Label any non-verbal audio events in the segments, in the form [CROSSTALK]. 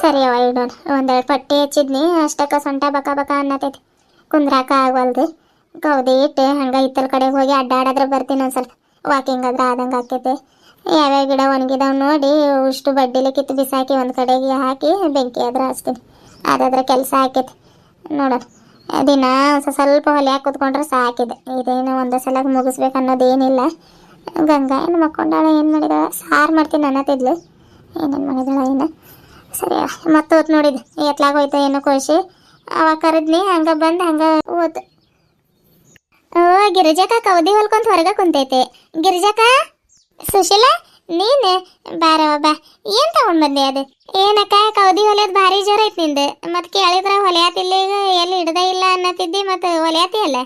ಸರಿ ಅವ ಇಡೋಣ ಒಂದೆರಡು ಪಟ್ಟಿ ಹಚ್ಚಿದ್ನಿ, ಅಷ್ಟಕ್ಕ ಸೊಂಟ ಬಕ ಬಕ ಅನ್ನತೈತಿ. ಕುಂದ್ರಾಕ ಆಗವಲ್ದು. ಗೌದಿ ಇಟ್ಟು ಹಂಗೆ ಇತ್ತಲ್ ಕಡೆಗೆ ಹೋಗಿ ಅಡ್ಡಾಡಾದ್ರೆ ಬರ್ತೀನಿ ಒಂದು ಸ್ವಲ್ಪ ವಾಕಿಂಗ್ ಆದ್ರೆ ಆದಂಗೆ ಆಕೈತೆ ಯಾವ್ಯಾವ ಗಿಡ ಒಣಗಿದಾವ್ ನೋಡಿ, ಇಷ್ಟು ಬಡ್ಡಿಲಿ ಕಿತ್ತು ಬಿಸಾಕಿ ಒಂದು ಕಡೆಗೆ ಹಾಕಿ ಬೆಂಕಿ ಆದ್ರೆ ಹಚ್ತೀನಿ. ಅದಾದ್ರೆ ಕೆಲಸ ಆಕೈತಿ. ನೋಡೋಣ ದಿನ ಸ್ವಲ್ಪ ಹೊಲಿಯಾಕ ಕೂತ್ಕೊಂಡ್ರೆ ಸಾಕಿದೆ. ಇದೇನು ಒಂದೇ ಸಲ ಮುಗಿಸ್ಬೇಕು ಅನ್ನೋದೇನಿಲ್ಲ. ಗಂಗಾ ಏನು ಮಕ್ಕೊಂಡಾಳ, ಏನು ಮಾಡಿದಾಳ? ಸಾರು ಮಾಡ್ತೀನಿ ಅನ್ನತ್ತಿದ್ಲು ಏನೇನು ಮಾಡಿದಾಳ, ಏನು? ಸರಿ, ಮತ್ತೆ ಹೊತ್ತು ನೋಡಿದ್ ಎತ್ಲಾಗ ಹೋಯ್ತ ಏನೋ ಕೋಶಿ ಅವಾಗ ಕರೆದ್ನಿ, ಹಂಗ ಬಂದು ಹಂಗ ಓದ್ ಓ ಗಿರಿಜಕ್ಕ ಕೌದಿ ಹೊಲ್ಕೊಂತ ಹೊರಗ ಕುಂತೈತೆ. ಗಿರಿಜಕ್ಕ ಸುಶೀಲ, ನೀನು? ಬಾರವ ಬಾ ಏನ್ ತಗೊಂಡ್ ಬಂದೆ ಅದು? ಏನಕ್ಕ ಕೌದಿ ಹೊಲಿಯೋದ್ ಭಾರಿ ಜೋರ್ ಐತ್ ನಿಂದು. ಮತ್ ಕೇಳಿದ್ರ ಹೊಲಿಯಾತಿಲ್ಲ ಈಗ ಎಲ್ಲಿ ಹಿಡ್ದ ಇಲ್ಲ ಅನ್ನತಿದ್ದಿ ಮತ್ ಹೊಲಿಯಾತಿ ಅಲ್ಲ?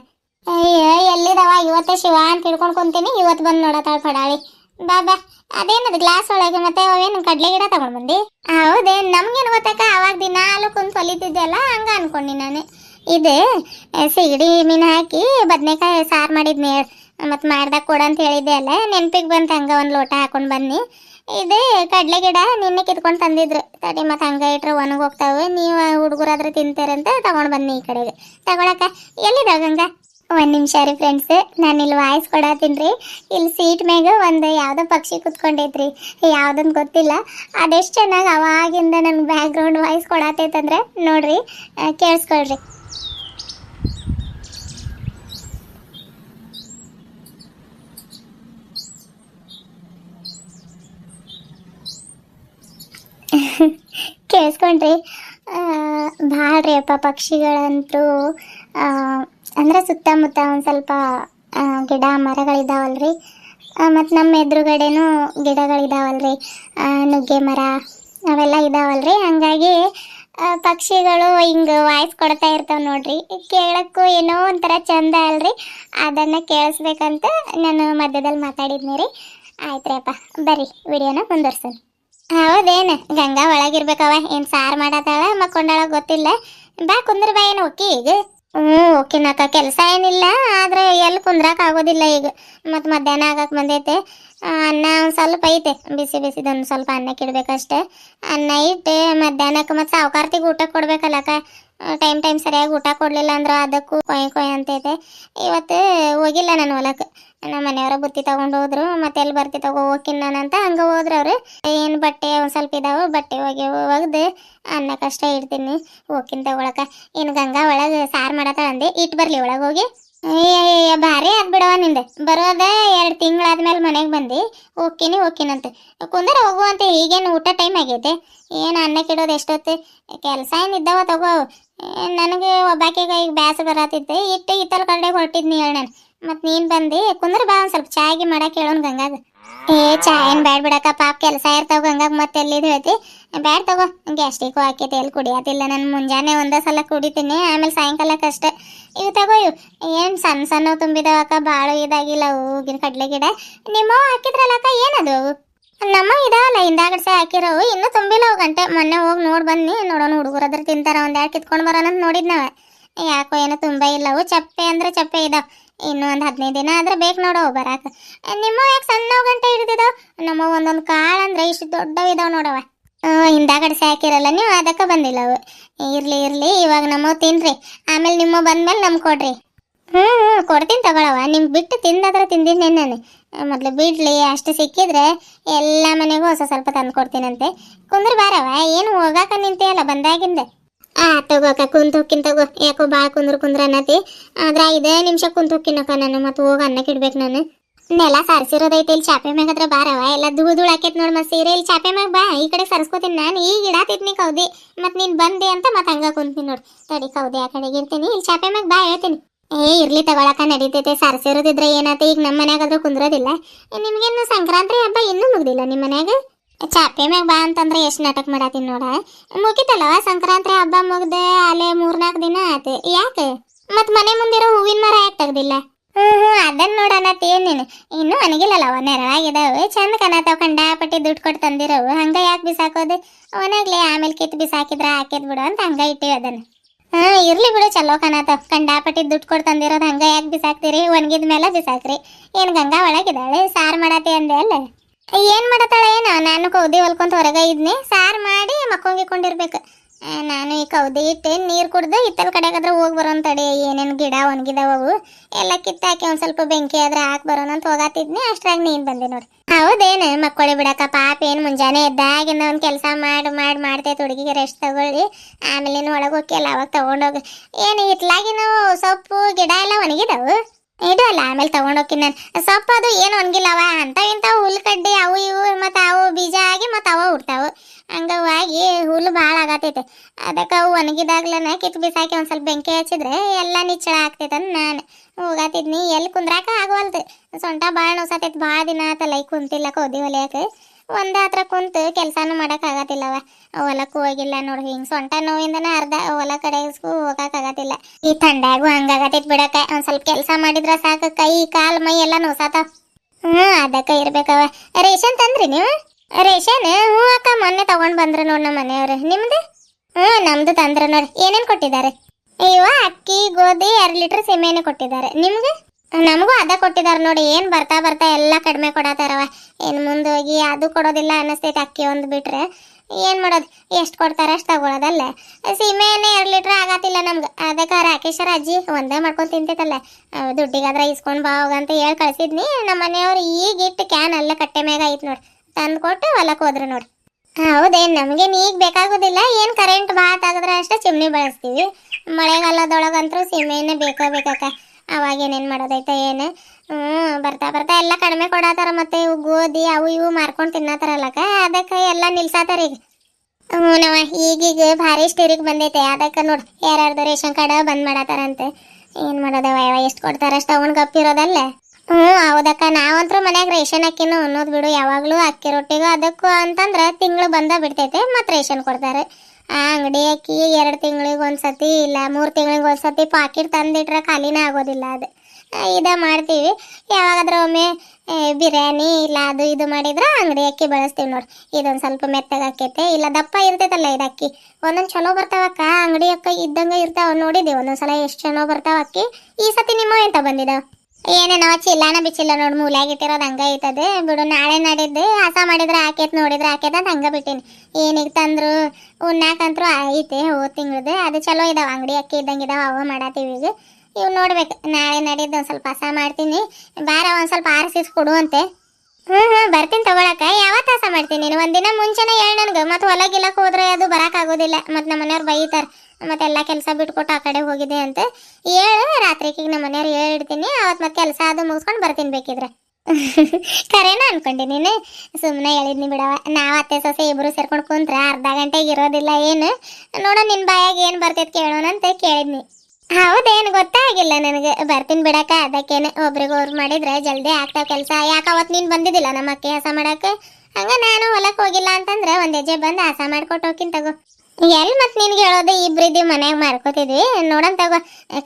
ಅಯ್ಯ, ಎಲ್ಲಿದವ? ಇವತ್ತೇ ಶಿವ ಅಂತ ಹಿಡ್ಕೊಂಡ್ ಕುಂತೀನಿ. ಇವತ್ತು ಬಂದ್ ನೋಡತಾಳ ಪಡಾಳಿ. ಬಾ ಬಾ. ಅದೇನದು ಗ್ಲಾಸ್ ಒಳಗೆ ಮತ್ತೆ ಅವೇನು ಕಡಲೆ ಗಿಡ ತಗೊಂಡ್ ಬಂದಿ? ಹೌದೇ, ನಮ್ಗೇನು ಗೊತ್ತಾಕ ಅವಾಗ ದಿನಾಲು ಕುಂತ್ ಹೊಲಿತಿದ್ದೆ ಅಲ್ಲ ಹಂಗ ಅನ್ಕೊಂಡಿ ನಾನು. ಇದು ಸಿಗಡಿ ಮೀನು ಹಾಕಿ ಬದನೆಕಾಯಿ ಸಾರು ಮಾಡಿದ್ನಿ ಮತ್ತು ಮಾಡ್ದಾಗ ಕೊಡ ಅಂತ ಹೇಳಿದ್ದೆ ಅಲ್ಲ. ನೆನಪಿಗೆ ಬಂತು ಹಂಗ ಒಂದು ಲೋಟ ಹಾಕೊಂಡು ಬನ್ನಿ. ಇದೇ ಕಡಲೆ ಗಿಡ ನಿನ್ನೆ ಕಿತ್ಕೊಂಡು ತಂದಿದ್ರು. ತಡಿ, ಮತ್ತು ಹಂಗೆ ಇಟ್ರೆ ಒಣಗೋಗ್ತಾವೆ ನೀವು ಹುಡುಗರಾದ್ರೆ ತಿಂತೀರಂತ ತಗೊಂಡು ಬನ್ನಿ ಈ ಕಡೆಗೆ. ತಗೊಳಕ ಎಲ್ಲಿದಾವ ಗಂಗ? ಒಂದು ನಿಮಿಷ ರೀ ಫ್ರೆಂಡ್ಸ್ ನಾನು ಇಲ್ಲಿ ವಾಯ್ಸ್ ಕೊಡತ್ತೀನಿ ಇಲ್ಲಿ ಸೀಟ್ ಮ್ಯಾಗ ಒಂದು ಯಾವುದೋ ಪಕ್ಷಿ ಕುತ್ಕೊಂಡೈತ್ರಿ. ಯಾವುದನ್ನು ಗೊತ್ತಿಲ್ಲ. ಅದೆಷ್ಟು ಚೆನ್ನಾಗಿ ಅವಾಗಿಂದ ನನ್ನ ಬ್ಯಾಕ್ಗ್ರೌಂಡ್ ವಾಯ್ಸ್ ಕೊಡತೈತಂದ್ರೆ ನೋಡ್ರಿ ಕೇಳಿಸ್ಕೊಳ್ರಿ. [LAUGHS] ಕೇಳಿಸ್ಕೊಂಡ್ರಿ. ಭಾಳ ರೀ ಅಪ್ಪ ಪಕ್ಷಿಗಳಂತೂ. ಅಂದ್ರೆ ಸುತ್ತಮುತ್ತ ಒಂದು ಸ್ವಲ್ಪ ಗಿಡ ಮರಗಳಿದಾವಲ್ರಿ. ಮತ್ತು ನಮ್ಮ ಎದುರುಗಡೆನೂ ಗಿಡಗಳಿದಾವಲ್ರಿ. ನುಗ್ಗೆ ಮರ ಅವೆಲ್ಲ ಇದಾವಲ್ರಿ. ಹಂಗಾಗಿ ಪಕ್ಷಿಗಳು ಹಿಂಗೆ ವಾಯ್ಸ್ ಕೊಡ್ತಾ ಇರ್ತಾವೆ ನೋಡ್ರಿ. ಕೇಳಕ್ಕೂ ಏನೋ ಒಂಥರ ಚಂದ ಅಲ್ರಿ. ಅದನ್ನು ಕೇಳಿಸ್ಬೇಕಂತ ನಾನು ಮಧ್ಯದಲ್ಲಿ ಮಾತಾಡಿದ್ನಿ ರೀ. ಆಯ್ತು ರೀ ಅಪ್ಪ, ಬರ್ರಿ, ವಿಡಿಯೋನ ಮುಂದುವರ್ಸೋಣ. ಹೌದೇನು, ಗಂಗಾ ಒಳಗಿರ್ಬೇಕವ ಏನು ಸಾರು ಮಾಡತ್ತಾಳ, ಮಕ್ಕೊಂಡಾಳ ಗೊತ್ತಿಲ್ಲ. ಬಾ ಕುಂದ್ರ ಬಾ ಏನು ಓಕೆ ಈಗ. ಹ್ಞೂ ಓಕೆನಕ್ಕ ಕೆಲಸ ಏನಿಲ್ಲ, ಆದರೆ ಎಲ್ಲಿ ಕುಂದ್ರಾಕ ಆಗೋದಿಲ್ಲ ಈಗ. ಮತ್ತು ಮಧ್ಯಾಹ್ನ ಆಗಕ್ಕೆ ಬಂದೈತೆ. ಅನ್ನ ಒಂದು ಸ್ವಲ್ಪ ಐತೆ, ಬಿಸಿ ಬಿಸಿದೊಂದು ಸ್ವಲ್ಪ ಅನ್ನಕ್ಕೆ ಇಡಬೇಕಷ್ಟೆ ಅನ್ನ ಇಟ್ಟು ಮಧ್ಯಾಹ್ನಕ್ಕೆ ಮತ್ತು ಸಾವುಕಾರ್ತಿಗೆ ಊಟ ಕೊಡ್ಬೇಕಲ್ಲಕ್ಕ ಟೈಮ್ ಟೈಮ್ ಸರಿಯಾಗಿ ಊಟ ಕೊಡಲಿಲ್ಲ ಅಂದ್ರೆ ಅದಕ್ಕೂ ಕೊಯ್ ಕೊಯ್ ಅಂತೈತೆ ಇವತ್ತು ಹೋಗಿಲ್ಲ ನಾನು ಹೊಲಕ್ಕೆ ನಮ್ಮ ಮನೆಯವರ ಬುತ್ತಿ ತಗೊಂಡು ಹೋದ್ರು, ಮತ್ತೆ ಎಲ್ಲಿ ಬರ್ತಿ ತಗೋ ಓಕಿನ್ ನಾನು ಅಂತ ಹಂಗೆ ಹೋದ್ರು ಅವರು. ಏನು ಬಟ್ಟೆ ಒಂದು ಸ್ವಲ್ಪ ಇದಾವೆ, ಬಟ್ಟೆ ಹೋಗಿ ಒಗ್ದು ಕಷ್ಟ ಇಡ್ತೀನಿ. ಹೋಗಿನ ತಗೊಳಕ. ಇನ್ನು ಗಂಗಾ ಒಳಗೆ ಸಾರು ಮಾಡತ್ತ ಅಂದೆ ಇಟ್ಟು ಬರಲಿ ಒಳಗೆ ಹೋಗಿ. ಅಯ್ಯಯ್ಯ ಭಾರಿ ಆದ್ ಬಿಡವ ನಿಂದೆ. ಬರೋದ ಎರಡು ತಿಂಗಳಾದ್ಮೇಲೆ ಮನೆಗೆ ಬಂದು. ಓಕೆನಿ ಹೋಗ್ತೀನಂತೆ ಕುಂದರ ಹೋಗುವಂತೆ, ಈಗೇನು ಊಟ ಟೈಮ್ ಆಗೈತೆ? ಏನು ಅನ್ನಕ್ಕೆ ಇಡೋದು ಎಷ್ಟೊತ್ತು? ಕೆಲಸ ಏನಿದ್ದಾವ ತಗೋ ನನಗೆ ಒಬ್ಬಾಕಿಗೆ ಈಗ ಬ್ಯಾಸ ಬರತ್ತಿದ್ದೆ ಇಟ್ಟು ಇತ್ತಲ್ ಕಡೆ ಹೊರಟಿದ್ನಿ ಹೇಳ ನಾನು. ಮತ್ತು ನೀನು ಬಂದು. ಕುಂದ್ರ ಬಾ ಒಂದು ಸ್ವಲ್ಪ ಚಾಯಿಗೆ ಮಾಡಕ್ಕೆ ಹೇಳೋಣ ಗಂಗಾಗ. ಏ, ಚಾಯ್ ಏನು ಬ್ಯಾಡ್ ಬಿಡಕ್ಕ, ಪಾಪ ಕೆಲಸ ಇರ್ತಾವ ಗಂಗಾಗ ಮತ್ತೆ ಎಲ್ಲಿದ್ ಹೇಳ್ತಿ? ಬ್ಯಾಡ್ ತಗೋ. ಗ್ಯಾಸ್ಟಿಕ್ಕು ಹಾಕೈತೆ ಎಲ್ಲಿ ಕುಡಿಯೋದಿಲ್ಲ ನಾನು ಮುಂಜಾನೆ ಒಂದೇ ಸಲ ಕುಡಿತೀನಿ. ಆಮೇಲೆ ಸಾಯಂಕಾಲಕ್ಕೆ ಅಷ್ಟೇ ಇವು ತಗೋ ಇವು ಏನು ಸಣ್ಣ ಸಣ್ಣ ತುಂಬಿದಾವಕ್ಕ ಭಾಳ ಇದಾಗಿಲ್ಲ ಹೂಗಿನ ಕಡ್ಲೆ ಗಿಡ. ನಿಮ್ಮ ಹಾಕಿದ್ರಲ್ಲ ಅಕ್ಕ, ಏನದು ನಮ್ಮ ಇದಾವಲ್ಲ ಹಿಂದಾಗಡ್ಸೆ ಹಾಕಿರೋವು, ಇನ್ನೂ ತುಂಬಿಲ್ಲ ಅವು. ಗಂಟೆ ಮೊನ್ನೆ ಹೋಗಿ ನೋಡಿ ಬನ್ನಿ ನೋಡೋಣ ಹುಡುಗರು ಅದ್ರ ತಿಂತಾರ, ಒಂದ್ ಎರಡು ಕಿತ್ಕೊಂಡು ಬರೋಣ ಅಂತ ನೋಡಿದ್ನವ ಯಾಕೋ ಏನೋ ತುಂಬ ಇಲ್ಲವು ಚಪ್ಪೆ ಅಂದ್ರೆ ಚಪ್ಪೆ ಇದಾವ. ಇನ್ನು ಒಂದು ಹದಿನೈದು ದಿನ ಆದ್ರೆ ಬೇಕು ನೋಡೋ ಬರಾಕ. ನಿಮ್ಮ ಯಾಕೆ ಸಣ್ಣ ಗಂಟೆ ಹಿಡಿದಿದಾವ? ನಮ್ಮ ಒಂದೊಂದು ಕಾಳು ಅಂದ್ರೆ ಇಷ್ಟು ದೊಡ್ಡ ಇದಾವ ನೋಡವ ಹಿಂದಾಗಡ್ಸೆ ಸಾಕಿರಲ್ಲ ನೀವು, ಅದಕ್ಕೆ ಬಂದಿಲ್ಲ ಅವು. ಇರಲಿ ಇರಲಿ, ಇವಾಗ ನಮ್ಮ ತಿನ್ರಿ. ಆಮೇಲೆ ನಿಮ್ಮ ಬಂದ್ಮೇಲೆ ನಮ್ಗೆ ಕೊಡ್ರಿ. ಹ್ಞೂ ಹ್ಞೂ ಕೊಡ್ತೀನಿ ತಗೊಳವ ನಿಮ್ಗೆ ಬಿಟ್ಟು ತಿಂದಾದ್ರೆ ತಿಂದಿನಿ ನಾನು ಮೊದಲು ಬಿಡ್ಲಿ, ಅಷ್ಟು ಸಿಕ್ಕಿದ್ರೆ ಎಲ್ಲ ಮನೆಗೂ ಹೊಸ ಸ್ವಲ್ಪ ತಂದು ಕೊಡ್ತೀನಂತೆ. ಕುಂದ್ರ ಬಾರವ ಏನು ಹೋಗಾಕ ನಿಂತೆಯಲ್ಲ ಬಂದಾಗಿಂದ. ಆ, ತಗೋಕ ಕುಂತ ಹೋಗ್ಕಿನ್ ತಗೋ. ಯಾಕೋ ಭಾಳ ಕುಂದ್ರ ಕುಂದ್ರ ಅನ್ನತಿ ಆದ್ರೆ ಐದೇ ನಿಮಿಷ ಕುಂತ ನಾನು ಮತ್ತೆ ಹೋಗಿ ಅನ್ನಕ್ಕೆ ಇಡ್ಬೇಕು ನಾನು. ನೆಲ ಸಾರಿಸಿರೋದೈತೆ ಇಲ್ಲಿ ಚಾಪೆ ಮ್ಯಾಗ ಹತ್ರ ಬಾರವ. ಎಲ್ಲ ಧೂಳು ಧೂಳು ಹಾಕೈತ್ ನೋಡ್ ಮತ್ತೆ ಸೀರೆ. ಇಲ್ಲಿ ಚಾಪೆ ಮ್ಯಾಗ ಬಾ, ಈ ಕಡೆ ಸರ್ಸ್ಕೋತೀನಿ ನಾನು. ಈಗ ಇಡಾತಿದ್ನಿ ಕೌದಿ. ಮತ್ತೆ ನೀನು ಬಂದೆ ಅಂತ ಮತ್ತೆ ಹಂಗ ಕುಂತೀನಿ ನೋಡಿ. ತಡಿ ಕೌದಿ, ಆ ಕಡೆಗೆ ಇರ್ತೀನಿ. ಇಲ್ಲಿ ಚಾಪೆ ಮ್ಯಾಗ ಬಾ, ಹೇಳ್ತೀನಿ. ಏ, ಇರ್ಲಿ ತಗೊಳಕ ನಡೀತೈತೆ. ಸಾರಿಸಿರೋದಿದ್ರೆ ಏನಾತ? ಈಗ ನಮ್ಮ ಮನ್ಯಾಗಾದ್ರೂ ಕುಂದ್ರೋದಿಲ್ಲ. ನಿಮ್ಗೇನು ಸಂಕ್ರಾಂತಿ ಹಬ್ಬ ಇನ್ನೂ ಮುಗ್ದಿಲ್ಲ ನಿಮ್ಮ ಮನ್ಯಾಗ? ಚಾಪೆ ಮ್ಯಾಗ ಬಾ ಅಂತಂದ್ರೆ ಎಷ್ಟು ನಾಟಕ ಮಾಡತ್ತೀನಿ ನೋಡ. ಮುಗಿತಲ್ಲವ ಸಂಕ್ರಾಂತಿ ಹಬ್ಬ ಮುಗ್ದೆ ಅಲ್ಲೇ ಮೂರ್ನಾಲ್ಕು ದಿನ ಆತು. ಯಾಕೆ? ಮತ್ತೆ ಮನೆ ಮುಂದಿರೋ ಹೂವಿನ ಮರ ಯಾಕೆ ತೆಗ್ದಿಲ್ಲ? ಹ್ಮ್ ಹ್ಞೂ ಅದನ್ನ ನೋಡಣತ್ ಏನ್ ನೀನು? ಇನ್ನು ಒಣಗಿಲ್ಲಲ್ಲವ ನೆರಳಾಗಿದಾವೆ ಚಂದ ಕನತಾವ ಕಂಡಾಪಟ್ಟಿ ದುಡ್ಡು ಕೊಟ್ಟು ತಂದಿರವು. ಹಂಗ ಯಾಕೆ ಬಿಸಾಕೋದು? ಅವನಾಗ್ಲೇ ಆಮೇಲೆ ಕಿತ್ತು ಬಿಸಾಕಿದ್ರ ಹಾಕಿದ್ ಬಿಡು ಅಂತ ಹಂಗ ಇಟ್ಟಿವಿ ಅದನ್ನ. ಹಾ, ಇರ್ಲಿ ಬಿಡು, ಚಲೋ ಕನತಾವ ಕಂಡಾಪಟ್ಟಿ ದುಡ್ಡು ಕೊಟ್ಟು ತಂದಿರೋದು ಹಂಗ ಯಾಕೆ ಬಿಸಾಕ್ತೀರಿ? ಒಣಗಿದ ಮೇಲೆ ಬಿಸಾಕ್ರಿ. ಏನ್ ಗಂಗಾ ಒಳಗಿದಾಳೆ ಸಾರು ಮಾಡತ್ತೆ ಅಂದೆ ಅಲ್ಲ? ಏನ್ ಮಾಡತ್ತಾಳ ಏನು ನಾನು ಕೌದಿ ಹೊಲ್ಕೊಂತ ಹೊರಗೆ ಇದ್ನಿ. ಸಾರ್ ಮಾಡಿ ಮಕ್ಕೊಂಗಿಕೊಂಡಿರ್ಬೇಕು. ನಾನು ಈ ಕೌದಿ ಇಟ್ಟೆ ನೀರು ಕುಡ್ದು ಇತ್ತಲ್ ಕಡೆಗಾದ್ರೆ ಹೋಗಿ ಬರೋನ್ ತಡಿ. ಏನೇನು ಗಿಡ ಒಣಗಿದಾವು ಎಲ್ಲ ಕಿತ್ತಾಕಿ ಒಂದ್ ಸ್ವಲ್ಪ ಬೆಂಕಿ ಆದ್ರೆ ಹಾಕಿ ಬರೋಣ ಅಂತ ಹೋಗಾತಿದ್ನಿ. ಅಷ್ಟ್ರಾಗ ನೀನ್ ಬಂದೆ ನೋಡಿ. ಹೌದೇನು? ಮಕ್ಕಳಿ ಬಿಡಕ ಪಾಪ ಏನ್ ಮುಂಜಾನೆ ಎದ್ದಾಗಿಂದ ಒಂದ್ ಕೆಲಸ ಮಾಡಿ ಮಾಡಿ ಮಾಡ್ತೈತೆ ಹುಡುಗಿಗೆ ರೆಸ್ಟ್ ತಗೊಳ್ಳಿ. ಆಮೇಲೆ ಒಳಗೆ ಹೋಗಿಲ್ಲ ಅವಾಗ ತೊಗೊಂಡೋಗಿ. ಏನು ಇತ್ಲಾಗಿನ ಸೊಪ್ಪು, ಗಿಡ ಎಲ್ಲ ಒಣಗಿದವು? ಅಲ್ಲ ಆಮೇಲೆ ತಗೊಂಡೋಗಿ ನಾನು. ಸೊಪ್ಪು ಅದು ಏನು ಒಣಗಿಲ್ಲವ? ಅಂತ ಇಂಥ ಹುಲ್ ಕಡ್ಡಿ ಅವು ಇವು ಮತ್ತು ಅವು ಹುಡ್ತಾವ ಹುಲ್ಲು ಭಾಳ ಆಗತೈತೆ. ಅದಕ್ಕೆ ಅವು ಒಣಗಿದಾಗ್ಲನ ಕಿತ್ತು ಬಿಸಾಕಿ ಒಂದು ಸ್ವಲ್ಪ ಬೆಂಕಿ ಹಚ್ಚಿದ್ರೆ ಎಲ್ಲ ನಿಚ್ಚಳ ಆಗ್ತೈತೆ ಅಂತ ನಾನು ಹೋಗತ್ತಿದ್ನಿ. ಎಲ್ಲಿ ಕುಂದ್ರಾಕ ಆಗವಲ್ದು. ಸೊಂಟ ಭಾಳ ನೋಸತೈತೆ. ಭಾಳ ದಿನ ಆತಲ್ಲ ಈಗ ಕುಂತಿಲ್ಲ ಕೋದಿ ಹೊಲಿಯಕ್ಕೆ ಒಂದೇ ಹತ್ರ ಕುಂತು ಕೆಲಸನೂ ಮಾಡೋಕ್ಕಾಗತ್ತಿಲ್ಲವ ಹೊಲಕ್ಕೂ ಹೋಗಿಲ್ಲ ನೋಡಿ ಹಿಂಗೆ ಸೊಂಟ ನೋವಿಂದನೇ ಅರ್ಧ ಹೊಲ ಕಡೆಗೂ ಹೋಗೋಕ್ಕಾಗತ್ತಿಲ್ಲ ಈ ಥಂಡ್ಯಾಗೂ ಹಂಗಾಗತೈತಿ ಬಿಡಕ ಒಂದ್ ಸ್ವಲ್ಪ ಕೆಲಸ ಮಾಡಿದ್ರ ಸಾಕು. ಕೈ, ಕಾಲು, ಮೈ ಎಲ್ಲ ನೋಸಾತಾವ. ಹ್ಞೂ ಅದಕ್ಕೆ ಇರ್ಬೇಕವ. ರೇಷನ್ ತಂದ್ರಿ ನೀವು? ರೇಷನ್? ಹ್ಞೂ ಅಕ್ಕ, ಮೊನ್ನೆ ತಗೊಂಡ್ ಬಂದ್ರು ನೋಡಿ ನಮ್ಮ ಮನೆಯವ್ರು. ನಿಮ್ದು? ಹ್ಞೂ, ನಮ್ದು ತಂದ್ರ ನೋಡಿ. ಏನೇನು ಕೊಟ್ಟಿದ್ದಾರೆ? ಇವ ಅಕ್ಕಿ, ಗೋಧಿ, ಎರಡು ಲೀಟರ್ ಸೀಮೆಣ್ಣೆ ಕೊಟ್ಟಿದ್ದಾರೆ. ನಿಮ್ಗೆ? ನಮಗೂ ಅದ ಕೊಟ್ಟಿದ್ದಾರೆ ನೋಡಿ. ಏನು ಬರ್ತಾ ಬರ್ತಾ ಎಲ್ಲ ಕಡಿಮೆ ಕೊಡತಾರವ. ಏನು ಮುಂದೆ ಹೋಗಿ ಅದು ಕೊಡೋದಿಲ್ಲ ಅನ್ನಿಸ್ತೈತೆ ಅಕ್ಕಿ ಒಂದು ಬಿಟ್ರೆ. ಏನು ಮಾಡೋದು? ಎಷ್ಟು ಕೊಡ್ತಾರೆ ಅಷ್ಟು ತಗೊಳ್ಳೋದಲ್ಲ ಸೀಮೆ ಎರಡ್ ಲೀಟ್ರ್ ಆಗತ್ತಿಲ್ಲ ನಮ್ಗೆ. ಅದಕ್ಕೆ ರಾಕೇಶರ ಅಜ್ಜಿ, ಒಂದೇ ಮಾಡ್ಕೊಂಡು ತಿಂತೈತಲ್ಲ. ದುಡ್ಡಿಗಾದ್ರ ಇಸ್ಕೊಂಡು ಬಾ ಹೋಗಂತ ಹೇಳಿ ಕಳ್ಸಿದ್ನಿ. ನಮ್ಮ ಮನೆಯವ್ರು ಈಗ ಇಟ್ಟು ಕ್ಯಾನ್ ಅಲ್ಲೇ ಕಟ್ಟೆ ಮ್ಯಾಗ ಐತೆ ನೋಡಿ. ತಂದು ಕೊಟ್ಟು ಹೊಲಕ್ಕೆ ಹೋದ್ರು ನೋಡಿ. ಹೌದೇನು ನಮಗೆ ಈಗ ಬೇಕಾಗೋದಿಲ್ಲ, ಏನು ಕರೆಂಟ್ ಬಾತ್ ತೆಗೆದ್ರೆ ಅಷ್ಟೇ ಚಿಮ್ನಿ ಬಳಸ್ತೀವಿ. ಮಳೆಗಾಲದೊಳಗಂತೂ ಸೀಮೆ ಬೇಕೋ ಬೇಕೇ ಬೇಕಕ್ಕ. ಅವಾಗ ಏನೇನು ಮಾಡೋದೈತೆ ಏನು? ಹ್ಞೂ ಬರ್ತಾ ಬರ್ತಾ ಎಲ್ಲ ಕಡಿಮೆ ಕೊಡತ್ತಾರ ಮತ್ತೆ ಇವು ಗೋಧಿ, ಅವು ಇವು ಮಾರ್ಕೊಂಡು ತಿನ್ನತ್ತಾರಲ್ಲಕ್ಕ ಅದಕ್ಕೆ ಎಲ್ಲ ನಿಲ್ಸಾತಾರ ಈಗ. ಹ್ಞೂ ನವ ಈಗೀಗ ಭಾರಿ ಸ್ಟೀರಿಗೆ ಬಂದೈತೆ, ಅದಕ್ಕೆ ನೋಡಿ ಯಾರ್ಯಾರ್ದು ರೇಷನ್ ಕಾರ್ಡ್ ಬಂದ್ ಮಾಡತ್ತಾರಂತೆ ಏನು ಮಾಡೋದವ ಯಾವ ಎಷ್ಟು ಕೊಡ್ತಾರೆ ಅಷ್ಟು ಅವ್ನು ಗಪ್ಪಿರೋದಲ್ಲ ಹ್ಞೂ ಹೌದಕ್ಕ. ನಾವಂತೂ ಮನ್ಯಾಗ ರೇಷನ್ ಅಕ್ಕಿನೂ ಅನ್ನೋದು ಬಿಡು. ಯಾವಾಗಲೂ ಅಕ್ಕಿ ರೊಟ್ಟಿಗೂ ಅದಕ್ಕೂ ಅಂತಂದ್ರೆ ತಿಂಗಳು ಬಂದ ಬಿಡ್ತೈತೆ, ಮತ್ತು ರೇಷನ್ ಕೊಡ್ತಾರೆ. ಆ, ಅಂಗಡಿ ಅಕ್ಕಿ ಎರಡು ತಿಂಗಳಿಗೆ ಒಂದ್ಸತಿ ಇಲ್ಲ, ಮೂರು ತಿಂಗಳಿಗೆ ಒಂದ್ಸತಿ ಪಾಕಿಟ್ ತಂದಿಟ್ರೆ ಖಾಲಿನೇ ಆಗೋದಿಲ್ಲ ಅದು. ಇದ ಮಾಡ್ತೀವಿ. ಯಾವಾಗಾದ್ರೂ ಒಮ್ಮೆ ಬಿರಿಯಾನಿ ಇಲ್ಲ ಅದು ಇದು ಮಾಡಿದ್ರೆ ಅಂಗಡಿ ಅಕ್ಕಿ ಬಳಸ್ತೀವಿ ನೋಡಿ. ಇದೊಂದು ಸ್ವಲ್ಪ ಮೆತ್ತಗಾಕೈತೆ ಇಲ್ಲ, ದಪ್ಪ ಇರ್ತೈತಲ್ಲ ಇದು ಅಕ್ಕಿ. ಒಂದೊಂದು ಚಲೋ ಬರ್ತಾವಕ್ಕ. ಅಂಗಡಿ ಅಕ್ಕ ಇದ್ದಂಗೆ ಇರ್ತಾವ ನೋಡಿದ್ದೀವಿ ಒಂದೊಂದ್ಸಲ ಎಷ್ಟು ಚಲೋ ಬರ್ತಾವ ಅಕ್ಕಿ. ಈ ಸತಿ ನಿಮ್ಮ ಎಂತ ಬಂದಿದಾವ ಏನೇನವ ಚಿಲ್ಲಾನ ಬಿಚ್ಚಿಲ್ಲ ನೋಡಿ ಮೂಲೆ ಆಗಿಟ್ಟಿರೋದು ಹಂಗ ಐತದೆ. ಬಿಡು, ನಾಳೆ ನಾಡಿದ್ದು ಹಸ ಮಾಡಿದ್ರೆ ಹಾಕೈತೆ ನೋಡಿದ್ರೆ ಹಾಕೈತೆ ಅಂತ ಹಂಗ ಬಿಟ್ಟಿನಿ. ಏನಿಗೆ ತಂದ್ರು, ಉಣ್ಣಾಕಂತ್ರು ಐತೆ ಹೋದ ತಿಂಗಳದು. ಅದು ಚಲೋ ಇದಾವ ಅಂಗಡಿ, ಅಕ್ಕಿ ಇದ್ದಂಗೆ ಇದಾವೆ, ಅವ ಮಾಡತ್ತೀವಿ ಈಗ. ಇವು ನೋಡ್ಬೇಕು, ನಾಳೆ ನಾಡಿದ್ದು ಒಂದು ಸ್ವಲ್ಪ ಹಸ ಮಾಡ್ತೀನಿ. ಬಾರ ಒಂದು ಸ್ವಲ್ಪ ಆರಿಸಿಸ್ ಕೊಡುವಂತೆ ಹ್ಞೂ ಹ್ಞೂ ಬರ್ತೀನಿ ತಗೊಳಕ ಯಾವತ್ತು ಹಸ ಮಾಡ್ತೀನಿ ನೀನು? ಒಂದಿನ ಮುಂಚೆನೇ ಹೇಳಿ ನನಗೆ. ಮತ್ತೆ ಹೊಲಗಿಲ್ಲಕ್ಕೆ ಹೋದ್ರೆ ಅದು ಬರೋಕ್ಕಾಗೋದಿಲ್ಲ ಮತ್ತು ನಮ್ಮ ಮನೆಯವ್ರು ಬೈತಾರೆ. ಮತ್ತೆ ಎಲ್ಲ ಕೆಲಸ ಬಿಟ್ಕೊಟ್ಟು ಆ ಕಡೆ ಹೋಗಿದೆ ಅಂತ ಹೇಳು. ರಾತ್ರಿಗೆ ನಮ್ಮ ಮನೆಯವ್ರು ಹೇಳಿಡ್ತೀನಿ ಅವತ್ತು ಮತ್ತೆ ಕೆಲಸ ಅದು ಮುಗಿಸ್ಕೊಂಡು ಬರ್ತೀನಿ ಬೇಕಿದ್ರೆ. [LAUGHS] ಕರೇನ ಅನ್ಕೊಂಡೆ ನೀನು? ಸುಮ್ಮನೆ ಹೇಳಿದ್ನಿ ಬಿಡವ. ನಾವು ಅತ್ತೆ, ಸೊಸೆ ಇಬ್ರು ಸೇರ್ಕೊಂಡು ಕುಂತ್ರೆ ಅರ್ಧ ಗಂಟೆಗೆ ಇರೋದಿಲ್ಲ ಏನು? ನೋಡ ನಿನ್ನ ಬಾಯಾಗ ಏನು ಬರ್ತೈತೆ ಕೇಳೋಣ ಅಂತ ಕೇಳಿದ್ನಿ. ಹೌದೇನು ಗೊತ್ತಾಗಿಲ್ಲ ನನಗೆ. ಬರ್ತೀನಿ ಬಿಡಕ ಅದಕ್ಕೇನೆ ಒಬ್ರಿಗೊಬ್ರು ಮಾಡಿದ್ರೆ ಜಲ್ದಿ ಆಗ್ತಾವ ಕೆಲಸ. ಯಾಕೆ ಅವತ್ತು ನೀನು ಬಂದಿದ್ದಿಲ್ಲ ನಮ್ಮ ಅಕ್ಕಿ ಹಸ ಮಾಡಕ್ಕೆ? ಹಂಗ ನಾನು ಹೊಲಕ್ಕೆ ಹೋಗಿಲ್ಲ ಅಂತಂದ್ರೆ ಒಂದು ಹೆಜ್ಜೆ ಬಂದು ಹಸ ಮಾಡ್ಕೊಟ್ಟು ಹೋಗಿನ್ ತಗೋ. ಎಲ್ಲಿ ಮತ್ತೆ ನಿನ್ಗೆ ಹೇಳೋದು? ಇಬ್ರಿದ್ದೀವಿ ಮನ್ಯಾಗ ಮಾಡ್ಕೋತಿದ್ವಿ. ನೋಡೋಣ ತಗೋ.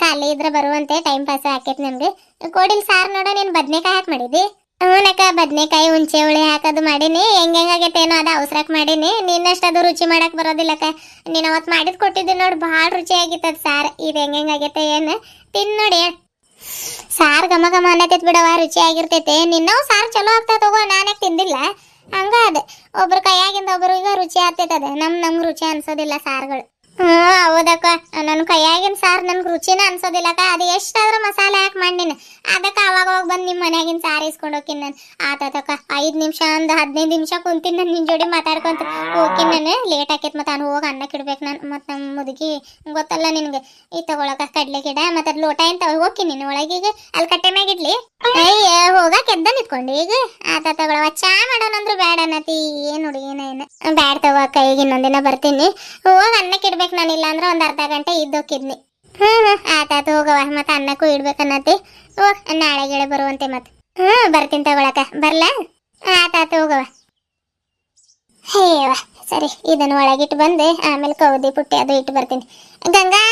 ಖಾಲಿ ಇದ್ರೆ ಬರುವಂತೆ ಟೈಮ್ ಪಾಸ್ ಆಕೈತಿ ನಮ್ಗೆ. ಕೋಡಿಲ್ ಸಾರ್ ನೋಡ, ನೀನು ಬದ್ನೆಕಾಯಿ ಹಾಕಿ ಮಾಡಿದಿ ಹ್ಞೂನಕ್ಕ ಬದ್ನೆಕಾಯಿ ಹುಂಚೆ ಹುಳಿ ಹಾಕೋದು ಮಾಡೀನಿ. ಹೆಂಗ್ ಹೆಂಗಾಗೈತೆ ಏನೋ ಅದು ಅವಸರಕ್ಕೆ ಮಾಡೀನಿ. ನಿನ್ನಷ್ಟು ಅದು ರುಚಿ ಮಾಡಕ್ಕೆ ಬರೋದಿಲ್ಲಕ್ಕ. ನೀನು ಅವತ್ತು ಮಾಡಿದ್ ಕೊಟ್ಟಿದ್ದೆ ನೋಡಿ, ಭಾಳ ರುಚಿ ಆಗಿತ್ತದ ಸಾರ್. ಇದು ಹೆಂಗ್ ಹೆಂಗಾಗೈತೆ ಏನು? ತಿನ್ ನೋಡಿ. ಸಾರು ಘಮ ಘಮ ಬಿಡವ ರುಚಿಯಾಗಿರ್ತೈತೆ ನಿನ್ನವು ಸಾರು ಚಲೋ ಆಗ್ತಾ ತಗೋ, ನಾನೇ ತಿಂದಿಲ್ಲ? ಹಂಗ ಅದ. ಒಬ್ರ ಕೈಯಾಗಿಂದ ಒಬ್ರಿಗೆ ರುಚಿ ಆಗ್ತೈತದ ನಮ್ ನಮ್ಗೆ ರುಚಿ ಅನ್ಸೋದಿಲ್ಲ ಸಾರ್ಗಳು. ಹ್ಮ್, ಹೌದಕ್ಕ. ನನ್ನ ಕೈಯಾಗಿನ ಸಾರ್ ನನ್ಗೆ ರುಚಿನ ಅನ್ಸೋದಿಲ್ಲಕ್ಕ ಅದ ಎಷ್ಟಾದ್ರು ಮಸಾಲೆ ಹಾಕಿ ಮಾಡಿನ ಅದಕ್ಕ ಅವಾಗ ಅವಾಗ ಬಂದ್ ನಿಮ್ಮ ಮನ್ಯಾಗಿನ ಸಾರು ಇಸ್ಕೊಂಡು ಹೋಗ್ತೀನಿ ನಾನು. ಆತದಕ್ಕ ಐದು ನಿಮಿಷ ಒಂದು ಹದಿನೈದು ನಿಮಿಷ ಕುಂತೀನಿ ನಾನು ನಿನ್ನ ಜೋಡಿ ಮಾತಾಡ್ಕೊಂತ ಹೋಗ್ತೀನಿ ನಾನು. ಲೇಟ್ ಆಕೈತೆ ಮತ್ತು ನಾನು ಹೋಗಿ ಅನ್ನಕ್ಕೆ ಇಡ್ಬೇಕು ನಾನು. ಮತ್ತು ನಮ್ಮ ಮುದುಗಿ ಗೊತ್ತಲ್ಲ ನಿನಗೆ. ಈ ತಗೊಳಕ ಕಡ್ಲೆ ಗಿಡ ಮತ್ತು ಲೋಟ ಅಂತ ಹೋಗ್ತೀನಿ ನೀನು ಒಳಗೀಗ? ಅಲ್ಲಿ ಕಟ್ಟೆ ಮ್ಯಾಗ ಎದ್ದ ನಿಂತ್ಕೊಂಡು. ಈಗ ಆತ ತಗೊಳವ, ಚಾ ಮಾಡೋಣ ಅಂದ್ರು ಬ್ಯಾಡ ಅನ್ನತಿ ಏನು ಹುಡುಗಿನ ಏನು ಬ್ಯಾಡ ತಗೋ ಕೈಗೆ ಇನ್ನೊಂದಿನ ಬರ್ತೀನಿ. ಹೋಗಿ ಅನ್ನಕ್ಕೆ ಇಡ್ಬೇಕು ನಾನು ಇಲ್ಲ ಅಂದ್ರೆ ಒಂದು ಅರ್ಧ ಗಂಟೆ ಇದ್ದೋಕಿದ್ನಿ ಹ್ಞೂ ಹ್ಞೂ ಆತಾತು ಹೋಗವ ಮತ್ತೆ ಅನ್ನಕ್ಕೂ ಇಡ್ಬೇಕನ್ನತಿ ಓ ನಾಳೆ ಗಿಳೆ ಬರುವಂತೆ ಮತ್ತೆ. ಹ್ಞೂ ಬರ್ತೀನಿ ತಗೊಳಕ ಬರ್ಲಾ? ಆತಾತು ಹೋಗವ ಹೇವ ಸರಿ, ಇದನ್ನು ಒಳಗಿಟ್ಟು ಬಂದೆ. ಆಮೇಲೆ ಕೌದಿ ಪುಟ್ಟಿ ಅದು ಇಟ್ಟು ಬರ್ತೀನಿ. ಗಂಗಾ?